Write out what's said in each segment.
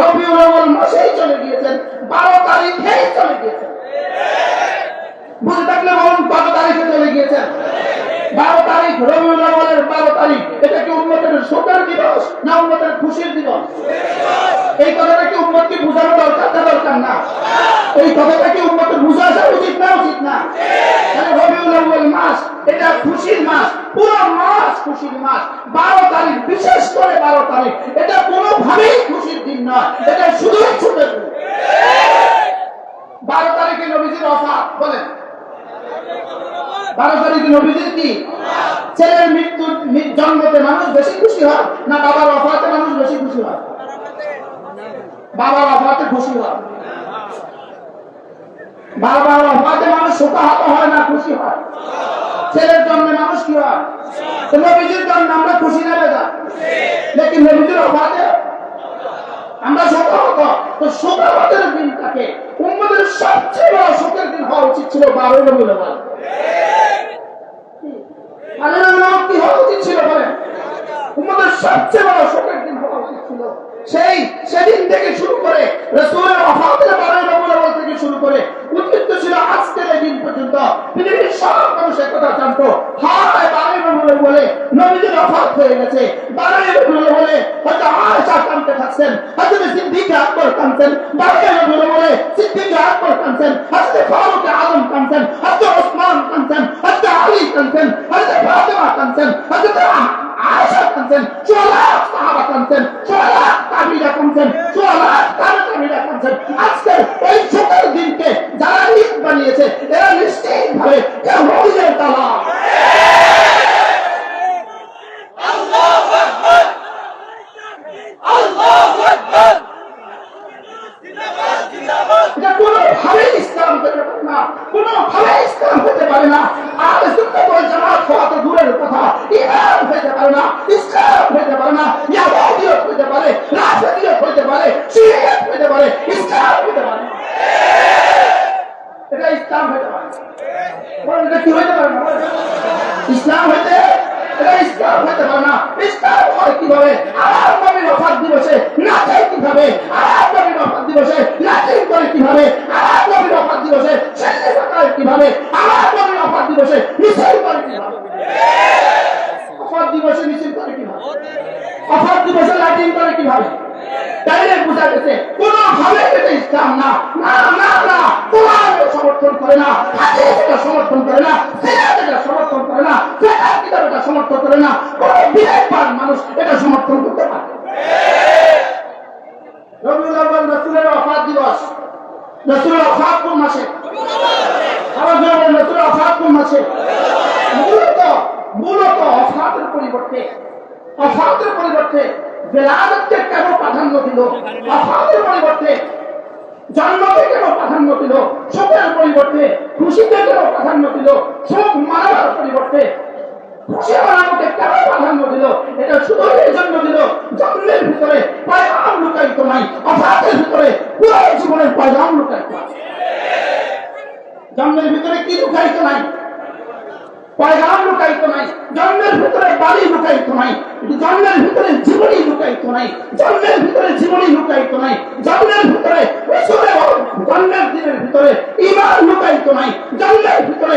রবিউল আউয়াল মাসেই চলে গিয়েছেন, বারো তারিখেই চলে গিয়েছেন। বুঝে থাকলে বলুন কত তারিখে চলে গিয়েছেন। বারো তারিখ, রবিউল আউয়ালের বারো তারিখ, এটা কি উন্মতের শোকের দিবস না উন্মতের খুশির দিবস? এই কথাটা কি উন্মতকে বোঝানো দরকার না দরকার না? এই কথাটা কি উন্মতের বুঝা আসা উচিত না উচিত না? তাহলে রবিউল আউয়াল মাস, এটা খুশির মাস, পুরো মাস খুশির মাস, বারো তারিখ, বিশেষ করে বারো তারিখ, এটা কোনোভাবেই খুশির দিন নয় এটা শুধুই ছুটের দিন। বারো তারিখে নবীজির অফা বলেন। বারো তারিখে নবীজির কি? ছেলের মৃত্যুর জন্মতে মানুষ বেশি খুশি হয় না বাবার অফাতে মানুষ বেশি খুশি হয়? বাবার অফাতে খুশি আমরা খুশি না আমরা শোকাহত তো শোকাহতের দিনটাকে উম্মদের সবচেয়ে বড় শোকের দিন হওয়া উচিত ছিল বারোই আল্লাহর নাম কি হওয়া উচিত ছিল উম্মদের সবচেয়ে বড় শোকের দিন হওয়া উচিত ছিল সেই সেদিন থেকে শুরু করে রসুলের অফাতের বারোই আউয়াল থেকে শুরু করে উদ্বৃত্ত ছিল আজকের দিন পর্যন্ত। পৃথিবীর সব মানুষ কথা জানতো, হায় বারোই রবিউল বলে নবীজির অফাত হয়ে গেছে। বারোই রবিউল বলে হয়তো আয়সা কানতে থাকছেন হয়তো সিদ্দিক আকবর কানছেন বারোই রবিউল বলে সিদ্দিক আকবর কানছেন হয়তো ফারুক আলম কানছেন হয়তো ওসমান কানছেন হয়তো আলী কানছেন হয়তো ফাতেমা কানছেন হয়তো আয়েশা কানছেন চোলা সাহাবা কানছেন চোলা তাবিরা কানছেন চোলা তাবে তাবিরা কানছেন আজকে এই ছোটের দিনকে যারা ঈদ বানিয়েছে এরা নিশ্চিত ভাবে কেউ রবিজের তালা এটা কোনোভাবে ইসলাম হতে পারে না কোনোভাবে ইসলাম হতে পারে না আর সুন্নাত ওয়াল জামাত হওয়া তো দূরের কথা ইমান হতে পারে না, ইসলাম হতে পারে না ইয়াহুদিয়ত হতে পারে রাজনীতিয়ত হতে পারে, শিরিয়ত হতে পারে, ইসলাম হতে পারে। এটা ইসলাম হতে পারে কি হতে পারে ইসলাম না। ইসলাম হয় কীভাবে? আমার নবীর ওফাত দিবসে। করে কীভাবে? আমার নবীর ওফাত দিবসে। করে কীভাবে? আমার নবীর মিছিল করে কীভাবে ওফাত দিবসে মিছিল করে কীভাবে ওফাত লাইটিং করে কীভাবে? তাইলে বোঝা গেছে এটা ইসলাম না। না না না, কোরআন সমর্থন করে না, হাদিস এটা সমর্থন করে না, সিরাত এটা সমর্থন করে না কিতাব এটা সমর্থন করে না, কোন মানুষ এটা সমর্থন করতে পারে রবিউল আউয়াল রাসূলের দিবস। রাসূলের কোন মাসে? রাসূলের কোন মাসে? মূলত মূলত ওফাতের পরিবর্তে অফাতের পরিবর্তে বেলাদতকে কেন প্রাধান্য দিল? অফাতের পরিবর্তে জন্মকে কেন প্রাধান্য দিল? শোকের পরিবর্তে খুশিতে কেন প্রাধান্য দিল? শোক মারার পরিবর্তে খুশি মানানোকে কেন প্রাধান্য দিল এটা শুধু এই জন্য দিল জন্মের ভিতরে পয়গাম লুকায়িত নাই অফাতের ভিতরে পুরো জীবনের পয়গাম লুকায়িত আছে জন্মের ভিতরে কি লুকায়িত নাই পয়গাম লুকায়িত নাই জন্মের ভিতরে বাড়ি লুকায়িত নাই জন্মের ভিতরে জীবনী লুকায়িত নাই জন্মের ভিতরে জীবনী লুকায়িত নাই জন্মের ভিতরে রসুলের জন্মের দিনের ভিতরে ইমান লুকায়িত নাই জন্মের ভিতরে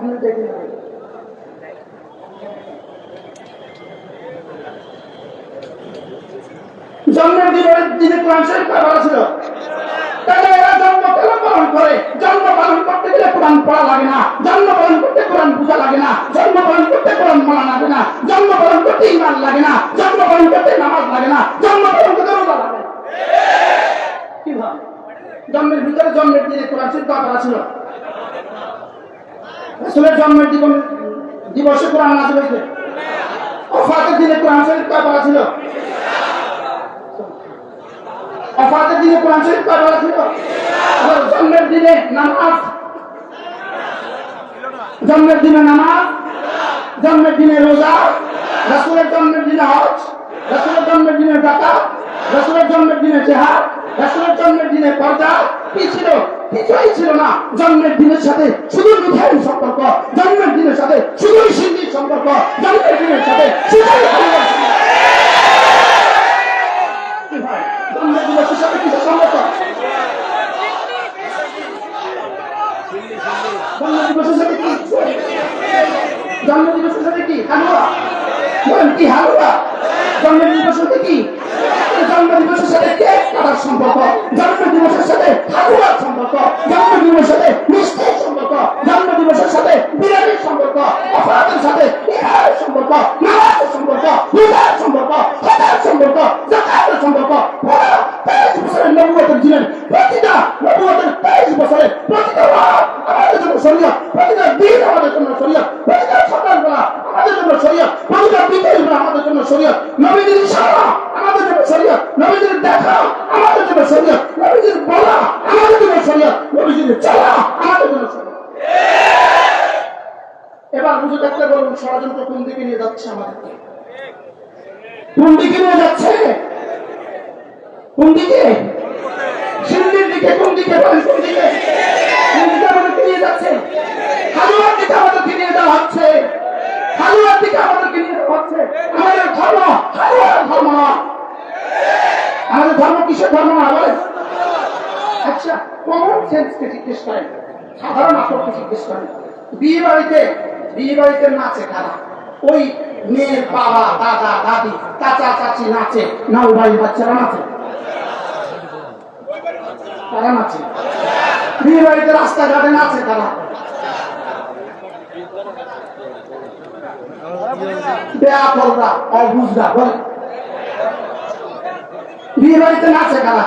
আমি দেখি না। জন্মের দিনের দিনে কোরআন শরীফ পারা ছিল। তাহলে এরা জন্ম কেন পালন করে? জন্ম পালন করতে গেলে কোরআন পড়া লাগে না। জন্ম পালন করতে কোরআন বোঝা লাগে না। জন্ম পালন করতে কোরআন মানা লাগে না। জন্ম পালন করতে ইমান লাগে না। জন্ম পালন ভিতরে জন্মের দিনে কোরআন শিক্ষা করা ছিল। রাসূলের জন্মের জীবন দিবসে কোরআন নাজিল হয়েছে। অফাতের দিনে কোরআন শরীফ করা ছিল? অফাতের দিনে কোরআন শরীফ কয় বলা ছিল? জন্মের দিনে নামাজ। জন্মের দিনে নামাজ। জন্মের দিনে রোজা। রাসুলের জন্মের দিনে হজ। রাসুলের জন্মের দিনে জাকাত রাসুলের জন্মের দিনে জেহাদ রাসুলের জন্মের দিনে পর্দা কি ছিল? কিছুই ছিল না। জন্মের দিনের সাথে শুধু মিঠাইয়ের সম্পর্ক জন্মের দিনের সাথে শুধুই সিন্ধির সম্পর্ক জন্মের দিনের সাথে শুধুই হালুয়ার সম্পর্ক। কি ভাই, জন্মের দিবসের সাথে কি? হালুয়া। বলেন কি হালুয়া? জন্ম দিবসের সাথে কি? জন্ম দিবসের সাথে কেক কাটার সম্পর্ক, জন্ম দিবসের সাথে হালুয়ার সম্পর্ক, জন্ম দিবসের সাথে মিষ্টির সম্পর্ক, জন্ম দিবসের সাথে বিরিয়ানির সম্পর্ক, অপরাধের সাথে ইহার সম্পর্ক, নামাজের সম্পর্ক, রোজার সম্পর্ক হজের সম্পর্ক জাকাতের সম্পর্ক, পুরো তেইশ বছরের নবুয়তের দিনের প্রতিটা নবুয়তের তেইশ আমাদের জন্য শরীয়ত, প্রতিটা দিন আমাদের জন্য শরীয়ত, প্রতিটা সকালবেলা আমাদের জন্য শরীয়ত। প্রতিটা বিকেলবেলা আমাদের জন্য শরীয়ত। নবীদের ইশারা আমাদের জন্য শরীয়ত। নবীদের দেখা আমাদের জন্য শরীয়ত। নবীদের বলা আমাদের জন্য শরীয়ত। নবীদের চলা আমাদের জন্য শরীয়ত। এবার বুঝে থাকতে বলুন, ষড়যন্ত্র কোন দিকে নিয়ে যাচ্ছে আমাদেরকে? কোন দিকে নিয়ে যাচ্ছে? কোন দিকে? সিন্ধির দিকে, কোন দিকে কোন দিকে কোন দিকে আমাদেরকে নিয়ে যাচ্ছে হালুয়ার দিকে আমাদেরকে নিয়ে যাওয়া হচ্ছে হালুয়ার দিকে আমাদেরকে নিয়ে যাওয়া হচ্ছে আমাদের ধর্ম হালুয়ার ধর্ম না আমাদের ধর্ম কিসের ধর্ম না বলেন আচ্ছা কমন জিজ্ঞেস করেন। সাধারণ আকর্ষকে জিজ্ঞেস করেন। বিয়ে বাড়িতে বিয়ে বাড়িতে নাচে কারা? ওই মেয়ের বাবা, দাদা, দাদি, চাচা, চাচি নাচে, না ওই বাড়ির বাচ্চারা নাচে? তারা নাচে? বিয়ে বাড়িতে রাস্তাঘাটে নাচে তারা বেয়া কররা অবুঝরা বলে বিয়ে বাড়িতে নাচে কারা?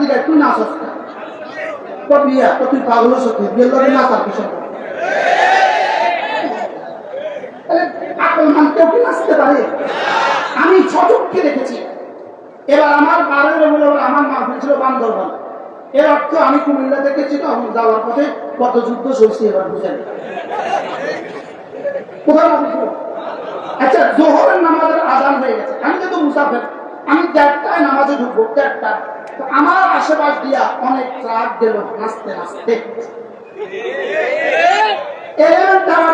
দিলে তুই তুই পাগল সত্যি আমি ছটককে দেখেছি। এবার আমার বারের আমার মা ছিল বান্দরবান। এর অর্থ আমি কুমিল্লা দেখেছি তো, আমি যাওয়ার পথে কত যুদ্ধ চলছে এবার বুঝেন। আচ্ছা জোহরের নামাজের আজান হয়ে গেছে। আমি কিন্তু মুসাফের। আমি দেড়টায় নামাজে ঢুকবো দেড়টা তো আমার আশেপাশ দিয়া অনেক ট্রাক গেল নাচতে নাচতে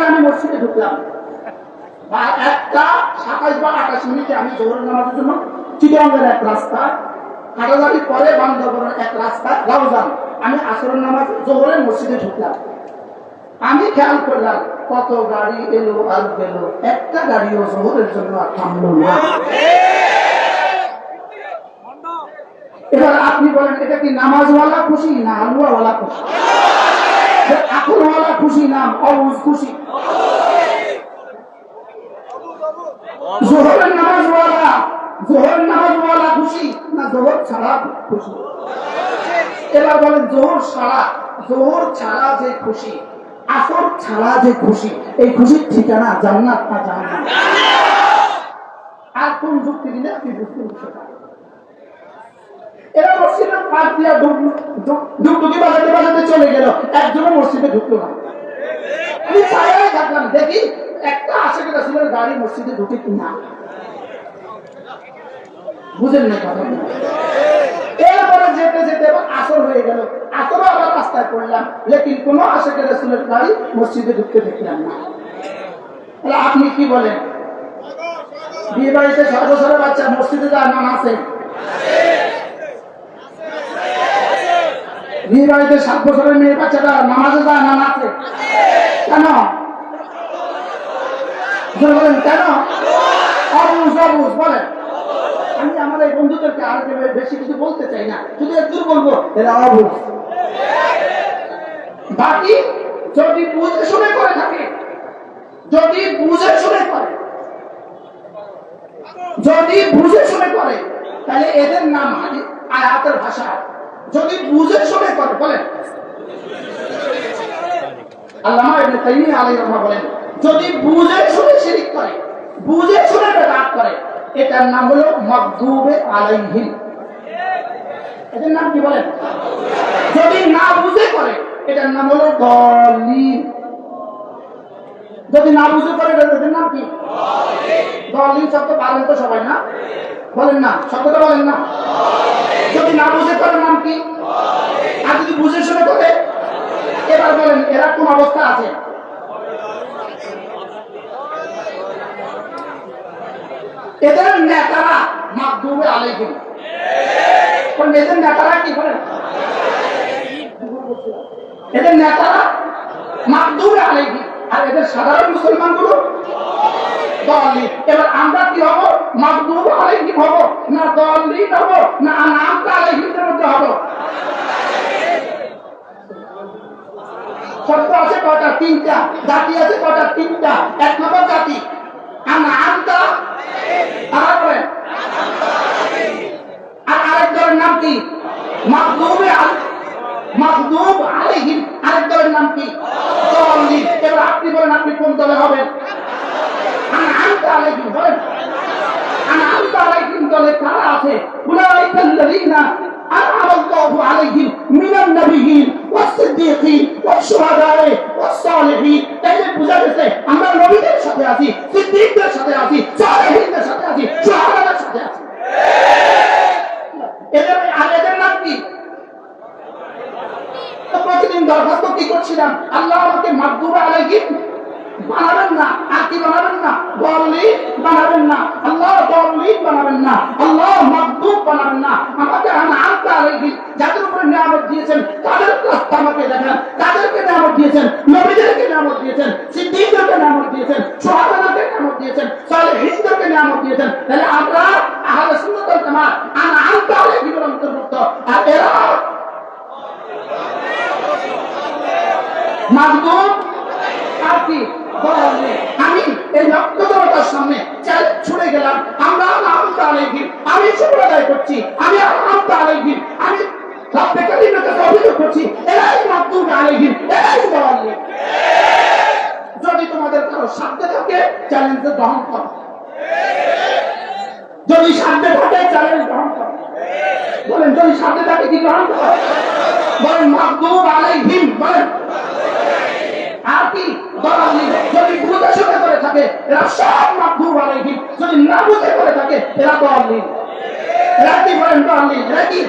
আমি মসজিদে ঢুকলাম। বা একটা সাতাশ বা আঠাশ মিনিটে আমি নামাজের জন্য এক রাস্তা হাটাজারি পরে বান্দরবনের এক রাস্তা আমি আসরের নামাজ জোহরের মসজিদে ঢুকলাম। আমি খেয়াল করলাম কত গাড়ি এলো আর গেল। একটা গাড়িও জোহরের জন্য আর থামলো না। এবার আপনি বলেন, এটা কি নামাজওয়ালা খুশি না হালুয়াওয়ালা খুশি? আকলওয়ালা খুশি না অবুজ খুশি? জোহরের নামাজওয়ালা জোহরের নামাজওয়ালা খুশি না জোহর ছাড়া খুশি? এবার বলেন, জোহর ছাড়া জোহর ছাড়া যে খুশি, আসর ছাড়া যে খুশি, এই খুশির ঠিকানা জান্নাত না জান্নাত আর কোন যুক্তি দিলে আপনি বুঝতে বিষয়টা এরা মসজিদের পাশ দিয়া ডুকডুকি বাজাতে বাজাতে চলে গেল। একজনও মসজিদে ঢুকলো না। আমি ছায়ায় থাকলাম, দেখি একটা আশেখ রাসুলের গাড়ি মসজিদে ঢুকে কিনা। বুঝেন না কথা। এরপরে যেতে যেতে রাস্তায় পড়লাম। লেকিন কোনো আশেখের রসুলের গাড়ি মসজিদে ঢুকতে দেখলাম না। তাহলে আপনি কি বলেন? বিয়ে বাড়িতে ছয় বাচ্চা মসজিদে যাওয়ার নাম আছে? বাড়িতে সাত বছরের মেয়ে বাচ্চাটা নামাজে যাওয়ার নাম আছে কেন? কেন? বন্ধুদেরকে আর বেশি কিছু বলতে চাই না। শুধু একটু বলব এরা বাকি, যদি বুঝে শুনে করে থাকে, যদি বুঝে শুনে করে, যদি বুঝে শুনে করে, তাহলে এদের নাম আয়াতের ভাষা। যদি বুঝে শুনে করে, বলেন। যদি বুঝে করে বুঝে করে, এটার নাম হলো মাগদুবে এটার নাম কি না বুঝে করে, এটার নাম হলো যদি না বুঝে করে এটার নাম কি? দলিল শব্দ পারেন তো সবাই না? বলেন না শব্দটা বলেন না? যদি না বুঝে করে, নাম কি? আর যদি বুঝে শুনে করে, এবার বলেন, এরা কোন অবস্থা আছে? এদের নেতারা মাধ্যমে কোন এদের নেতারা কি করেন এদের নেতারা মাধ্যমে আলাইহিম। আর এদের সাধারণ মুসলমানগুলো? এবার আমরা কি হব? মাকদুব আলাইহিম হব? না দলি হব, না নামটা আলাইহিমের মধ্যে হব। শব্দ আছে কটা তিনটা। জাতি আছে কটা তিনটা। এক নম্বর জাতি। আর নামটা তারা আর আরেক দলের নাম কি? মাকদুবে মাকদুব আলাইহিম আরেক দলের নাম কি? দলিল এবার আপনি বলেন আপনি কোন দলে হবেন أنعمت عليهم বলেন أنعمت عليهم দলে কারা আছে أولئك الذين أنعم الله عليهم من النبيين والصديقين والشهداء والصالحين তাইলে বুঝা গেছে আমরা নবীদের সাথে আছি সিদ্দিকদের সাথে আছি সালেহীনদের সাথে আছি সুহাদাদের সাথে আছি এদের তো দরখাস্ত কি করছিলাম? আল্লাহ আমাকে মাকদুবা আলাইহিম। বানাবেন না, আর কি বানাবেন না? দলি বানাবেন না, আল্লাহ দলি বানাবেন না, আল্লাহ মাকদুব বানাবেন না। আমাকে আনতে আলাইহিম, যাদের উপরে নিয়ামত দিয়েছেন, তাদের রাস্তা আমাকে দেখান। তাদেরকে নিয়ামত দিয়েছেন, নবীদেরকে নিয়ামত দিয়েছেন, সিদ্দিকদেরকে নিয়ামত দিয়েছেন সোহাদাদেরকে নিয়ামত দিয়েছেন, সালেহীনদেরকে নিয়ামত দিয়েছেন। তাহলে আমরা আমি এই নক্ষত্রতার সামনে চ্যালেঞ্জ ছুড়ে গেলাম। আমরা আমতা আলাইহিম আমি শুক্র করছি। আমি আমতা আলাইহিম আমি অভিযোগ করছি। এরাই মাকদুব আলাইহিম এরাই বলে যদি তোমাদের কারও সাধ্য থাকে চ্যালেঞ্জ গ্রহণ করো। যদি সাধ্য থাকে চ্যালেঞ্জ গ্রহণ করো। বলেন, যদি সাধ্য থাকে, কি গ্রহণ করো? বলেন মাকদুব আলাইহিম বলেন আর কি দলালি যদি বুঝে শুনে করে থাকে, এরা সব মাকদুব আলাইহিম যদি না বুঝে করে থাকে, এরা দলালি এরা কি বলেন দলালি এরা কি